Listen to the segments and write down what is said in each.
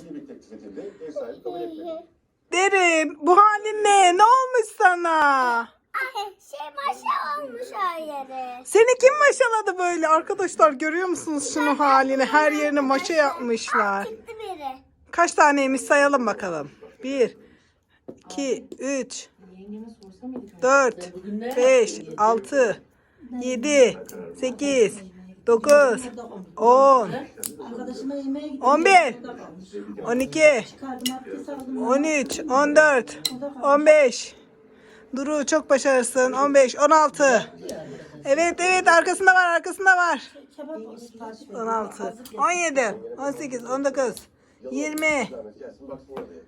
Ani bir teklif edildi. Ev sahibi kabul etmedi. Derin bu halin ne? Ne olmuş sana? Şey maşa olmuş her yere. Seni kim maşaladı böyle? Arkadaşlar görüyor musunuz şunu halini? Her yerine maşa yapmışlar. Biri. Kaç taneymiş sayalım bakalım. 1, 2, 3, 4, 5, 6, 7, 8, 9, 10, Arkadaşıma yemeğe gittim. 11, Orada kalmış. 12, Çıkardım abdest aldım. 13, 14, 15. Duru çok başarısın. 15, 16. Evet evet arkasında var arkasında var. Kebap sipariş verdim. 16, 17, 18, 19, 20. Zahmet gelsin baksınlar diye.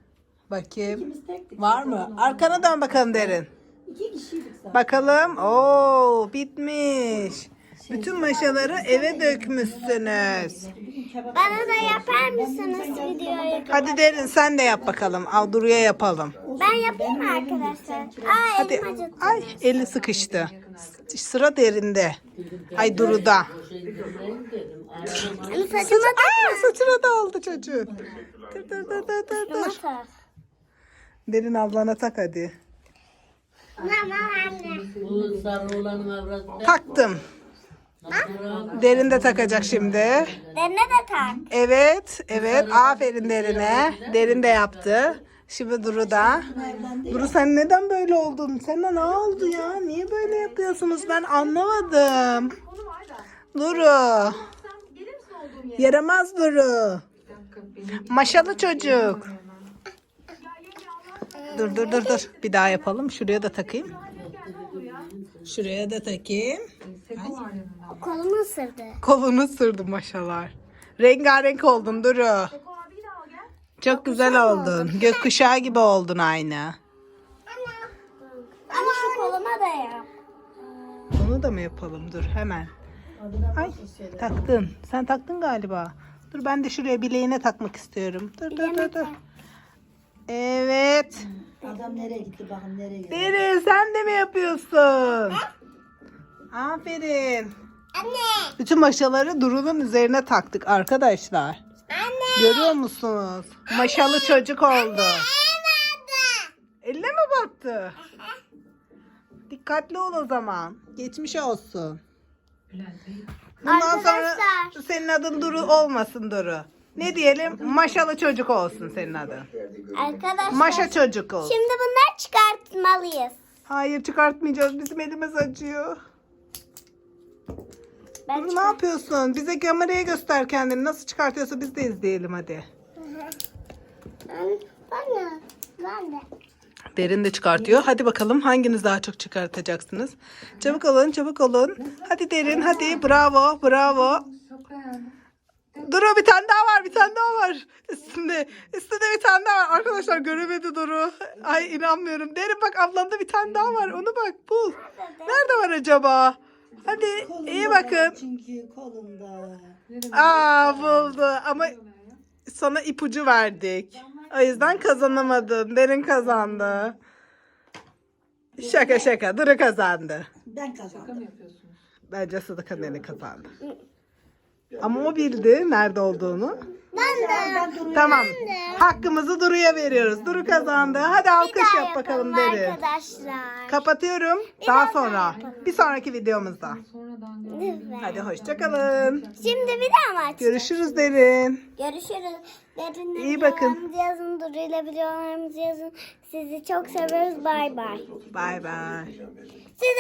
Bakayım. Tektik. Var mı? Arkana dön bakalım derin. İki kişiydik zaten. Bakalım. Oo bitmiş. Bütün maşaları eve dökmüşsünüz. Bana da yapar mısınız videoyu? Hadi derin sen de yap bakalım. Al Duru'ya yapalım. Ben yapayım mı arkadaşlar? Aa Hadi. elim. Ay eli sıkıştı. S- Sıra derinde. Ay Duru'da. Saçıma Saç, Aa, saçına da oldu çocuğun. Dur dur dur dur dur. dur. Derin ablana tak hadi. Mama anne. Bu sarı olanın. Taktım. Derin de takacak şimdi. Dene de tak. Evet, evet. Aferin Derin'e. Derin de yaptı. Şimdi Duru da. Duru sen neden böyle oldun? Sana ne oldu ya? Niye böyle yapıyorsunuz? Ben anlamadım. Duru. Yaramaz Duru. Maşalı çocuk. Dur dur dur dur. Bir daha yapalım. Şuraya da takayım. Şuraya da takayım. Kolumu ısırdı. Kolunu sürdüm maşalar. Rengarenk oldun Duru. Çok güzel oldun. Gökkuşağı gibi oldun aynı. Ama şu koluma da yap. Onu da mı yapalım? Dur hemen. Ay taktın. Sen taktın galiba. Dur ben de şuraya bileğine takmak istiyorum. Dur dur dur dur. Evet. Adam nereye gitti bakın nereye gitti. Derin sen de mi yapıyorsun? Aferin. Anne. Bütün maşaları Duru'nun üzerine taktık arkadaşlar. Anne. Görüyor musunuz? Maşalı çocuk oldu. Eline mi battı? Dikkatli ol o zaman. Geçmiş olsun. Bundan sonra Arkadaşlar. senin adın Duru olmasın Duru. Ne diyelim? Maşalı çocuk olsun senin adın. Arkadaşlar. Maşa çocuk olsun. Şimdi bunları çıkartmalıyız. Hayır çıkartmayacağız. Bizim elimiz acıyor. Ben Duru ne yapıyorsun? Bize kameraya göster kendini. Nasıl çıkartıyorsa biz de izleyelim hadi. Ben, ben de. Ben de. Derin de çıkartıyor. Hadi bakalım hanginiz daha çok çıkartacaksınız? Çabuk olun, çabuk olun. Hadi Derin, hadi. Bravo, bravo. Duru bir tane daha var, bir tane daha var. Üstünde, üstünde bir tane daha var. Arkadaşlar göremedi Duru. Ay inanmıyorum. Derin bak ablanda bir tane daha var. Onu bak bul. Nerede var acaba? Hadi iyi bakın. Çünkü kolunda. Aa buldu ama sana ipucu verdik. O yüzden kazanamadın. Derin kazandı. Şaka şaka. Duru kazandı. Ben kazandım. Bence Sıdıka Nene kazandı. Ama o bildi nerede olduğunu. Ben de. Tamam. Hakkımızı Duru'ya veriyoruz. Duru kazandı. Hadi alkış yap bakalım Derin. Arkadaşlar. Kapatıyorum. Daha sonra. Bir sonraki videomuzda. Hadi hoşçakalın. Şimdi bir daha açacağız? Görüşürüz Derin. Görüşürüz. Derinle İyi bakın. videolarımızı yazın. Duru ile videolarımızı yazın. Sizi çok seviyoruz. Bay bay. Bay bay. Size